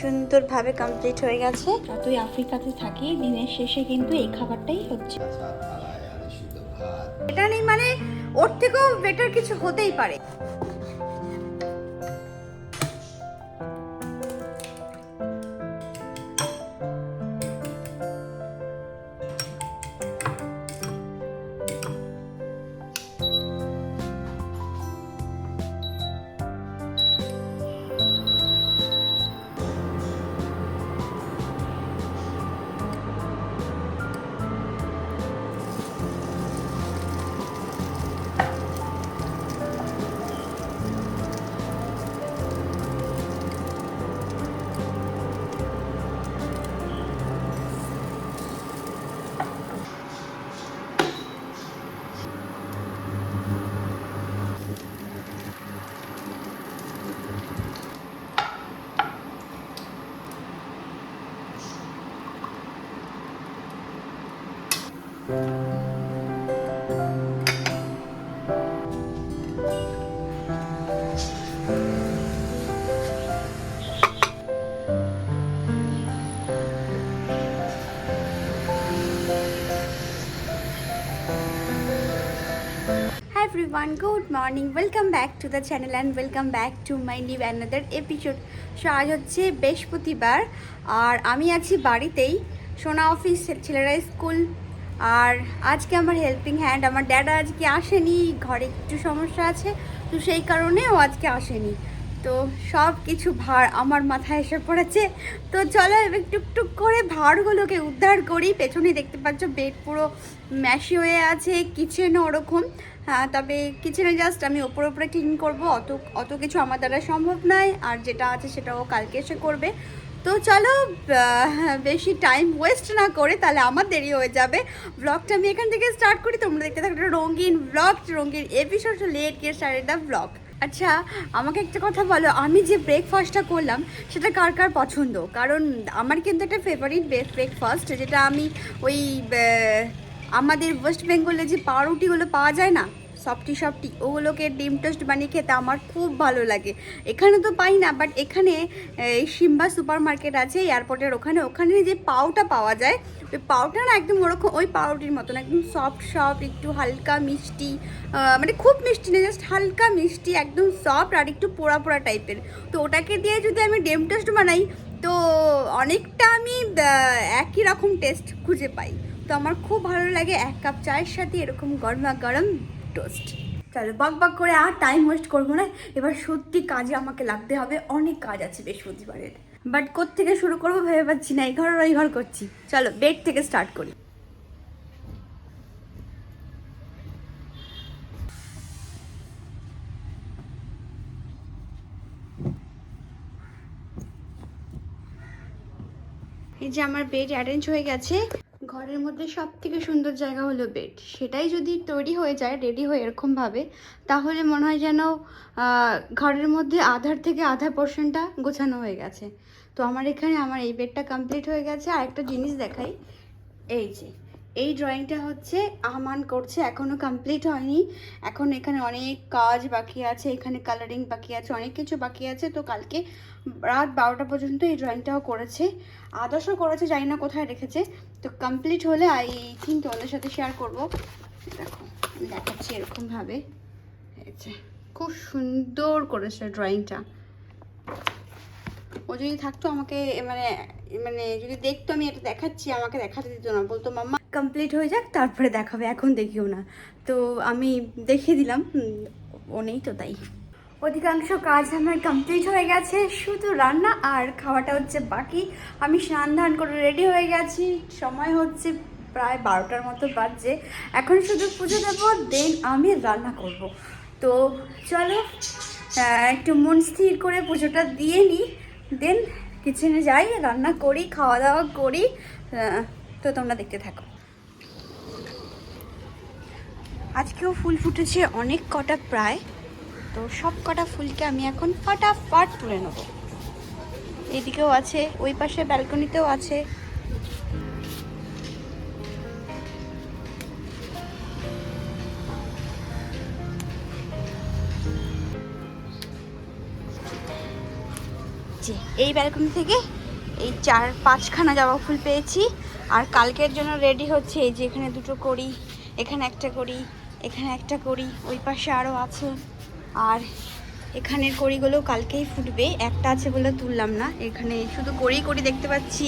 সুন্দরভাবে কমপ্লিট হয়ে গেছে। যতই আফ্রিকাতে থাকি দিনের শেষে কিন্তু এই খাবারটাই হচ্ছে। এটা নেই মানে ওর থেকেও বেটার কিছু হতেই পারে। Hi everyone, good morning. Welcome back to the channel and welcome back to my new another episode. So আজ হচ্ছে বৃহস্পতিবার আর আমি আছি বাড়িতেই সোনা অফিস ছেলেরা স্কুল আর আজকে আমার হেল্পিং হ্যান্ড আমার ড্যাডা আজকে আসেনি ঘরে একটু সমস্যা আছে তো সেই কারণে ও আজকে আসেনি তো সব কিছু ভার আমার মাথায় এসে পড়েছে। তো চলো এবার টুকটুক করে ভারগুলোকে উদ্ধার করি। পেছনে দেখতে পাচ্ছ বেড পুরো ম্যাশি হয়ে আছে কিচেনও ওরকম। হ্যাঁ তবে কিচেনে জাস্ট আমি ওপরে ওপরে ক্লিন করব। অত অত কিছু আমার দ্বারা সম্ভব নয় আর যেটা আছে সেটাও কালকে এসে করবে। তো চলো আহ, বেশি টাইম ওয়েস্ট না করে তাহলে আমার দেরি হয়ে যাবে। ব্লগটা আমি এখান থেকে স্টার্ট করি। তোমরা দেখতে থাকো রঙিন ব্লগ রঙিন episode let's get started the blog আচ্ছা আমাকে একটা কথা বলো। আমি যে ব্রেকফাস্টটা করলাম, সেটা কার কার পছন্দ? কারণ আমার কিন্তু একটা ফেভারিট ব্রেকফাস্ট যেটা আমি ওই আমাদের ওয়েস্ট বেঙ্গলে যে পাউরুটিগুলো পাওয়া যায় না সফটি সফটি ওগুলোকে ডিম টোস্ট বানিয়ে খেতে আমার খুব ভালো লাগে। এখানে তো পাই না বাট এখানে সিম্বা সুপার মার্কেট আছে এয়ারপোর্টের ওখানে ওখানে যে পাউটা পাওয়া যায় ওই পাউটা না একদম ওরকম, ওই পাউরুটির মতন, একদম সফট সফট একটু হালকা মিষ্টি মানে খুব মিষ্টি না জাস্ট হালকা মিষ্টি, একদম সফট আর একটু পোড়া পোড়া টাইপের তো ওটাকে দিয়ে যদি আমি ডেম টেস্ট বানাই, তো অনেকটা আমি একই রকম টেস্ট খুঁজে পাই। তো আমার খুব ভালো লাগে এক কাপ চায়ের সাথে এরকম গরমা গরম টোস্ট চলো বক বক করে আর টাইম ওয়েস্ট করব না। এবার সত্যি কাজে আমাকে লাগতে হবে, অনেক কাজ আছে বৃহস্পতিবারের বাট থেকে শুরু করব ভেবে পাচ্ছি না, এই ঘর ওই ঘর করছি। চলো বেড থেকে স্টার্ট করি। এই যে আমার বেড অ্যারেঞ্জ হয়ে গেছে। ঘরের মধ্যে সব থেকে সুন্দর জায়গা হলো বেড সেটাই যদি তৈরি হয়ে যায় রেডি হয়ে এরকমভাবে তাহলে মনে হয় যেন ঘরের মধ্যে আধার থেকে আধা পোর্শনটা গোছানো হয়ে গেছে। তো আমার এখানে আমার এই বেডটা কমপ্লিট হয়ে গেছে। আর একটা জিনিস দেখাই। এই যে এই ড্রয়িংটা হচ্ছে আহমান করছে এখনও কমপ্লিট হয়নি। এখন এখানে অনেক কাজ বাকি আছে, এখানে কালারিং বাকি আছে, অনেক কিছু বাকি আছে। তো কালকে রাত বারোটা পর্যন্ত এই ড্রয়িংটাও করেছে। আদর্শও করেছে, জানি না কোথায় রেখেছে। তো কমপ্লিট হলে আই থিঙ্ক তোমাদের সাথে শেয়ার করব। দেখো দেখাচ্ছি এরকমভাবে। খুব সুন্দর করেছে ড্রয়িংটা ও যদি থাকতো আমাকে মানে মানে যদি দেখতো আমি এটা দেখাচ্ছি, আমাকে দেখাতে দিত না। বলতো, মাম্মা কমপ্লিট হয়ে যাক, তারপরে দেখাবে, এখন দেখিও না। তো আমি দেখিয়ে দিলাম ও তো, তাই। অধিকাংশ কাজ আমার কমপ্লিট হয়ে গেছে, শুধু রান্না আর খাওয়াটা হচ্ছে বাকি। আমি স্নান ধান করে রেডি হয়ে গেছি, সময় হচ্ছে প্রায় বারোটার মতো বাজছে। এখন শুধু পুজো দেবো দেন আমি রান্না করব। তো চলো একটু মন স্থির করে পুজোটা দিয়ে নিই দেন কিচেনে যাই, রান্না করি, খাওয়া দাওয়া করি তো তোমরা দেখতে থাকো। আজকেও ফুল ফুটেছে অনেক কটা প্রায়। তো সব কটা ফুলকে আমি এখন ফাটাফাট তুলে নেব। এদিকেও আছে, ওই পাশে ব্যালকনিতেও আছে। এই ব্যালকনি থেকে এই চার পাঁচখানা জবা ফুল পেয়েছি। আর কালকের জন্য রেডি হচ্ছে এই যে এখানে দুটো করি এখানে একটা করি এখানে একটা করি ওই পাশে আরও আছে। আর এখানের কড়িগুলো কালকেই ফুটবে। একটা আছে বলে তুললাম না। এখানে শুধু কড়ি কড়ি দেখতে পাচ্ছি।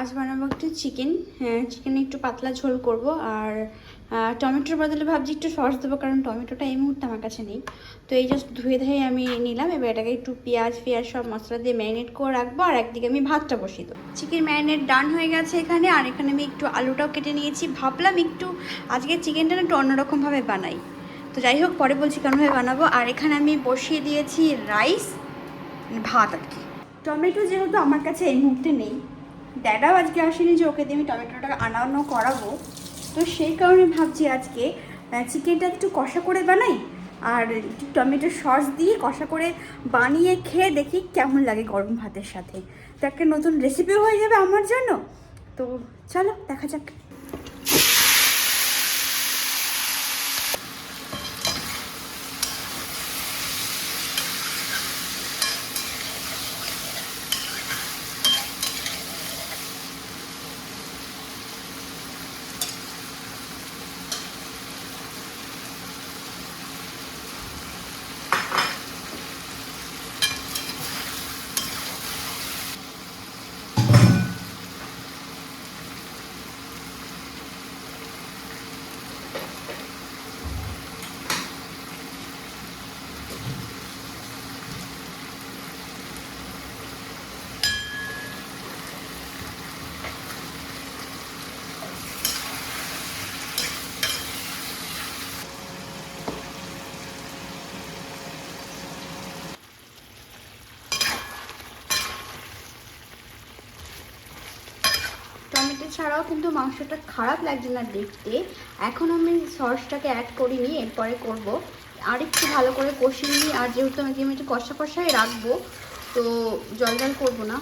আজ বানাবো একটু চিকেন হ্যাঁ চিকেন একটু পাতলা ঝোল করব আর টমেটোর বদলে ভাবছি একটু সস দেবো, কারণ টমেটোটা এই মুহূর্তে আমার কাছে নেই। তো এই জাস্ট ধুয়ে ধুয়ে আমি নিলাম, এবার এটাকে একটু পেঁয়াজ পেঁয়াজ সব মশলা দিয়ে ম্যারিনেট করে রাখব, আর একদিকে আমি ভাতটা বসিয়ে দেবো। চিকেন ম্যারিনেট ডান হয়ে গেছে এখানে, আর এখানে আমি একটু আলুটাও কেটে নিয়েছি। ভাবলাম একটু আজকে চিকেনটা না একটু অন্যরকমভাবে বানাই। তো যাই হোক, পরে বলছি কেমনভাবে বানাবো। আর এখানে আমি বসিয়ে দিয়েছি রাইস ভাত আর কি। টমেটো যেহেতু আমার কাছে এই মুহূর্তে নেই ড্যাডাও আজকে আসেনি যে ওকে দিয়ে আমি টমেটোটা আনানো করাবো। তো সেই কারণে ভাবছি আজকে চিকেনটা একটু কষা করে বানাই, আর একটু টমেটো সস দিয়ে কষা করে বানিয়ে খেয়ে দেখি কেমন লাগে গরম ভাতের সাথে। তো একটা নতুন রেসিপিও হয়ে যাবে আমার জন্য। তো চলো, দেখা যাক টমেটো ছাড়াও কিন্তু মাংসটা খারাপ লাগছে না দেখতে। এখন আমি সসটাকে অ্যাড করিনি এরপরে করব। আর একটু ভালো করে কষিয়ে নিই আর যেহেতু আমি আমি একটু কষা কষাই রাখব, তো জল জল করব না।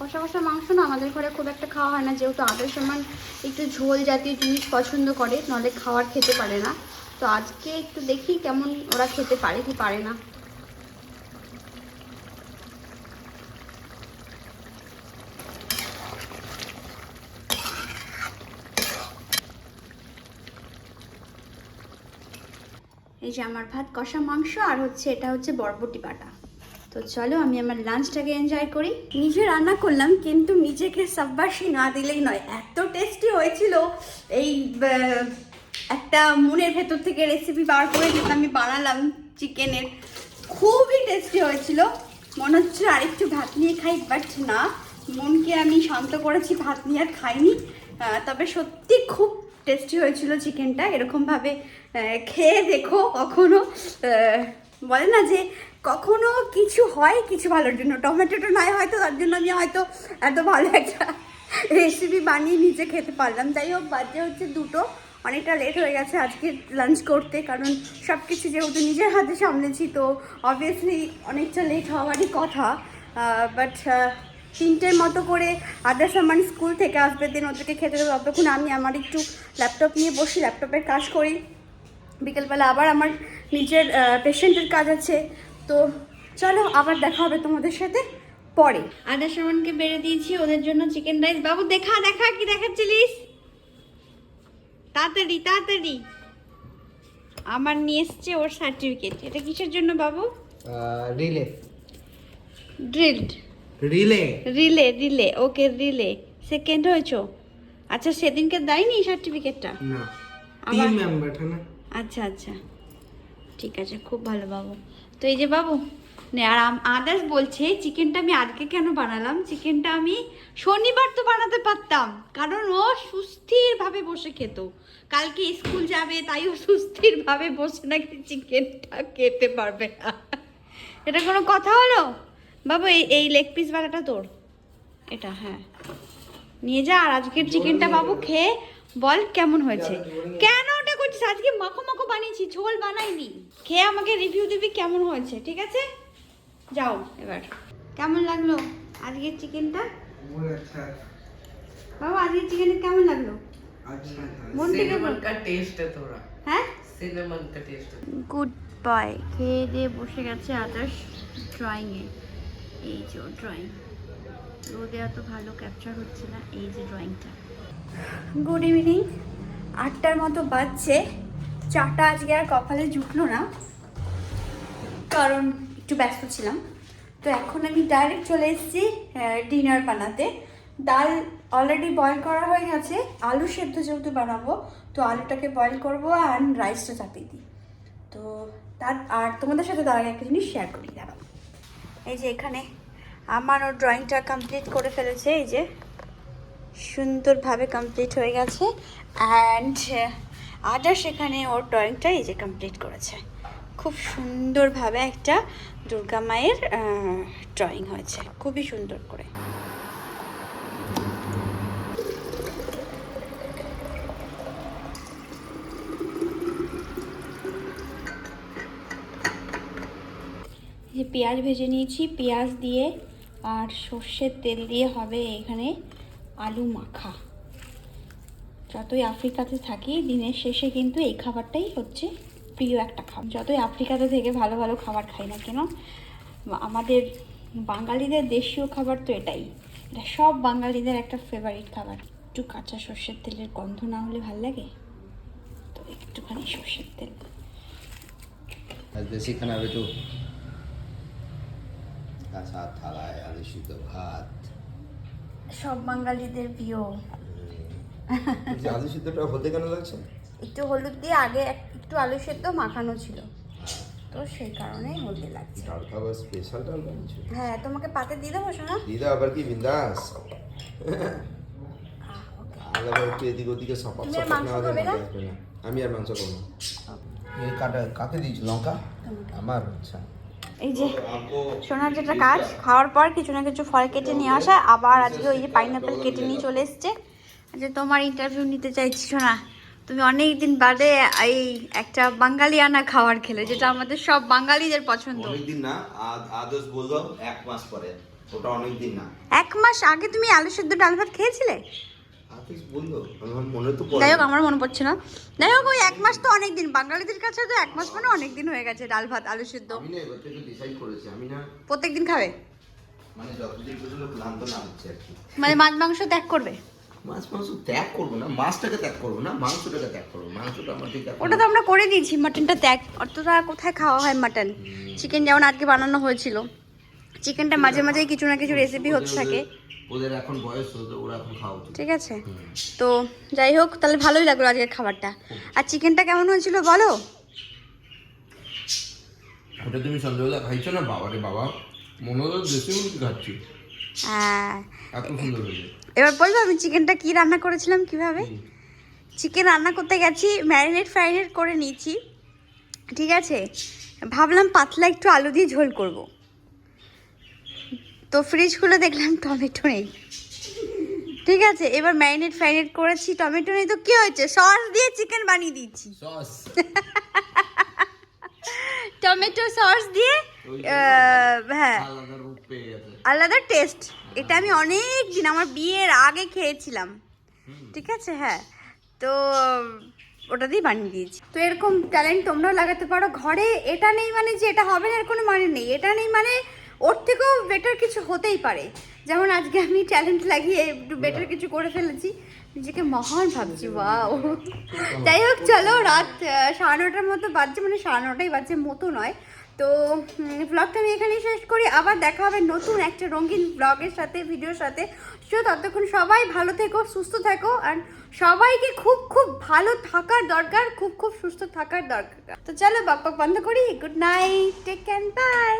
কষা কষা মাংস না, আমাদের ঘরে খুব একটা খাওয়া হয় না। যেহেতু আদের সমান একটু ঝোল জাতীয় জিনিস পছন্দ করে নাহলে খাওয়ার খেতে পারে না। তো আজকে একটু দেখি কেমন ওরা খেতে পারে কি পারে না। এই যে আমার ভাত, কষা মাংস আর হচ্ছে এটা হচ্ছে বরবটি বাটা। তো চলো আমি আমার লাঞ্চটাকে এনজয় করি। নিজে রান্না করলাম, কিন্তু নিজেকে সাব্বাসি না দিলেই নয়। এত টেস্টি হয়েছিল এই একটা মনের ভেতর থেকে রেসিপি বার করে যেটা আমি বানালাম চিকেনের খুবই টেস্টি হয়েছিল। মনে হচ্ছে আরেকটু ভাত নিয়ে খাই বাট না। মনকে আমি শান্ত করেছি, ভাত নিয়ে আর খাইনি। তবে সত্যি খুব টেস্টি হয়েছিল চিকেনটা এরকমভাবে খেয়ে দেখো কখনো বলে না যে কখনো কিছু হয় কিছু ভালোর জন্য। টমেটোটা নয় হয়তো, তার জন্য আমি হয়তো এত ভালো একটা রেসিপি বানিয়ে নিজে খেতে পারলাম। যাই হোক, বাজে হচ্ছে দুটো। অনেকটা লেট হয়ে গেছে আজকে লাঞ্চ করতে, কারণ সব কিছু যেহেতু নিজের হাতে সামলেছি, তো অবভিয়াসলি অনেকটা লেট হওয়ারই কথা। বাট তিনটের মতো করে আদার্স আমার স্কুল থেকে আসবে দিন ওদেরকে খেতে দেবো। ততক্ষণ আমি আমার একটু ল্যাপটপ নিয়ে বসি ল্যাপটপের কাজ করি। বিকেলবেলা আবার আমার নিজের পেশেন্টের কাজ আছে। তো চলো আবার দেখা হবে তোমাদের সাথে পরে। আদা সমানকে বেড়ে দিয়েছি ওদের জন্য চিকেন রাইস বাবু দেখা দেখা কি দেখাচ্ছিলিস? তাড়াতাড়ি তাড়াতাড়ি। আমার নিয়ে এসছে ওর সার্টিফিকেট এটা কিসের জন্য বাবু? Relay. Drilled relay. Relay relay okay relay. Second হয়েছো? আচ্ছা সেদিনকে দেয়নি সার্টিফিকেটটা না টিম মেম্বার না। আচ্ছা আচ্ছা। ঠিক আছে খুব ভালো বাবু। তো এই যে বাবু নে আর আদার্স বলছে চিকেনটা আমি আজকে কেন বানালাম? চিকেনটা আমি শনিবার তো বানাতে পারতাম। কারণ ও সুস্থিরভাবে বসে খেত। কালকে স্কুল যাবে তাই ও সুস্থিরভাবে বসে নাকি চিকেনটা খেতে পারবে না। এটা কোনো কথা হলো? বাবু এই এই লেগ পিস বাগাটা তোর। এটা হ্যাঁ। নিয়ে যা আর আজকের চিকেনটা বাবু খেয়ে বল কেমন হয়েছে। কেন ওটা করছিস? আজকে মাখো মাখো বানিয়েছি ঝোল বানাইনি। খেয়ে আমাকে রিভিউ দিবি কেমন হয়েছে ঠিক আছে? যাও এবার। কেমন লাগল আজকের চিকেনটা বাবু আজকের চিকেনটা কেমন লাগল? মন থেকে বল টেস্ট হ্যাঁ? টেস্ট গুড বাই খেয়ে দিয়ে বসে গেছে আদার্স ড্রয়িংয়ে এই যে ড্রয়িং রোদে এত ভালো ক্যাপচার হচ্ছে না, এই যে ড্রয়িংটা গুড ইভিনিং আটটার মতো বাজছে। চাটা আজকে আর কপালে জুটলো না। কারণ একটু ব্যস্ত ছিলাম। তো এখন আমি ডাইরেক্ট চলে এসেছি ডিনার বানাতে। ডাল অলরেডি বয়েল করা হয়ে গেছে। আলু সেদ্ধ যেহেতু বানাবো, তো আলুটাকে বয়েল করব আর রাইসটা চাপিয়ে দিই। তো তার আর তোমাদের সাথে আগে একটা জিনিস শেয়ার করি। এই যে এখানে আমার ওর ড্রয়িংটা কমপ্লিট করে ফেলেছে, এই যে সুন্দরভাবে কমপ্লিট হয়ে গেছে অ্যান্ড আদার সেখানে ওর ড্রয়িংটা এই যে কমপ্লিট করেছে। খুব সুন্দরভাবে একটা দুর্গা মায়ের ড্রয়িং হয়েছে, খুবই সুন্দর করে এই যে পেঁয়াজ ভেজে নিয়েছি, পেঁয়াজ দিয়ে আর সর্ষের তেল দিয়ে হবে এখানে আলু মাখা। যতই আফ্রিকাতে থাকি, দিনের শেষে কিন্তু এই খাবারটাই হচ্ছে প্রিয় একটা খাবার। যতই আফ্রিকাতে থেকে ভালো ভালো খাবার খাই না কেন আমাদের বাঙালিদের দেশীয় খাবার তো এটাই। এটা সব বাঙালিদের একটা ফেভারিট খাবার। একটু কাঁচা সর্ষের তেলের গন্ধ না হলে ভালো লাগে? তো একটুখানি সর্ষের তেল। বেশি খানা সাত থালায় আলু সিদ্ধ ভাত। সব বাঙালিদের প্রিয়। যে আলু সিদ্ধটা হতে কেন লাগছে? একটু হলুদ দিয়ে আগে একটু আলু সেদ্ধ মাখানো ছিল। তো সেই কারণে হলদে লাগছে। ডাল খাবার স্পেশাল ডাল বানিয়েছো? হ্যাঁ তোমাকে পাতে দিয়ে দেবো শোনা দিদা আবার কি বিন্দাস? আবার একটু এদিক ওদিকে না না? আমি আর মাংস করব কাটা কাকে দিয়েছ লঙ্কা। আমার আচ্ছা এই যে সোনার যেটা কাজ খাওয়ার পর কিছু না কিছু ফল কেটে নিয়ে আসা আবার আজকে ওই যে পাইনাপেল কেটে নিয়ে চলে এসছে। যে তোমার ইন্টারভিউ নিতে চাইছি সোনা। তুমি অনেক দিন বাদে এই একটা বাঙালিয়ানা খাবার খেলে যেটা আমাদের সব বাঙালিদের পছন্দ। অনেকদিন না আদ- আদর্শ বলল এক মাস পরে। ওটা অনেক দিন না। এক মাস আগে তুমি আলু সেদ্ধ ডাল ভাত খেয়েছিলে? যাই হোক আমার মনে পড়ছে না। যাই হোক ওই এক মাস তো অনেক দিন বাঙালিদের কাছে তো এক মাস মানে অনেক দিন হয়ে গেছে ডাল ভাত আলু সেদ্ধ। আমি না এবার থেকে ডিসাইড করেছি আমি না প্রত্যেক দিন খাবে? মানে মানে মাছ মাংস ত্যাগ করবে? মাছ মাংস ত্যাগ করব না মাছটাকে ত্যাগ করব না মাংসটাকে ত্যাগ করব। মাংসটা আমার ঠিক ওটা তো আমরা করে দিয়েছি মাটনটা ত্যাগ। অতটা কোথায় খাওয়া হয় মাটন? চিকেন যেমন আজকে বানানো হয়েছিল। চিকেনটা মাঝে মাঝেই কিছু না কিছু রেসিপি হতে থাকে। ওদের এখন বয়স ওরা এখন খাওয়া ঠিক আছে? তো যাই হোক তাহলে ভালোই লাগল আজকের খাবারটা। আর চিকেনটা কেমন হয়েছিল বলো? ওটা তুমি সন্ধ্যাবেলা খাইছো না বাবা? রে বাবা মনে হলো দেশি মুরগি খাচ্ছি। হ্যাঁ। এবার বলব আমি চিকেনটা কি রান্না করেছিলাম কীভাবে? চিকেন রান্না করতে গেছি ম্যারিনেট ফ্যারিনেট করে নিয়েছি। ঠিক আছে? ভাবলাম পাতলা একটু আলু দিয়ে ঝোল করব। তো ফ্রিজ খুলে দেখলাম টমেটো নেই। ঠিক আছে এবার ম্যারিনেট ফ্যারিনেট করেছি টমেটো নেই তো কি হয়েছে? সস দিয়ে চিকেন বানিয়ে দিচ্ছি সস টমেটো সস দিয়ে হ্যাঁ। আলাদা টেস্ট এটা আমি অনেক দিন আমার বিয়ের আগে খেয়েছিলাম। ঠিক আছে হ্যাঁ। তো ওটা দিয়ে বানিয়ে দিয়েছি। তো এরকম ট্যালেন্ট তোমরাও লাগাতে পারো। ঘরে এটা নেই মানে যে এটা হবে না এর কোনো মানে নেই। এটা নেই মানে ওর থেকেও বেটার কিছু হতেই পারে। যেমন আজকে আমি ট্যালেন্ট লাগিয়ে একটু বেটার কিছু করে ফেলেছি। নিজেকে মহান ভাবছি ওয়াও যাই হোক, চলো রাত সাড়ে নটার মতো বাজছে মানে সাড়ে নটাই বাজছে মতো নয়। তো ব্লগটা আমি এখানেই শেষ করি। আবার দেখা হবে নতুন একটা রঙিন ব্লগের সাথে ভিডিওর সাথে। সো, ততক্ষণ সবাই ভালো থেকো, সুস্থ থেকো আর সবাইকে খুব খুব ভালো থাকার দরকার, খুব খুব সুস্থ থাকার দরকার। তো চলো বাপ্পা বন্ধ করি। Good night take care bye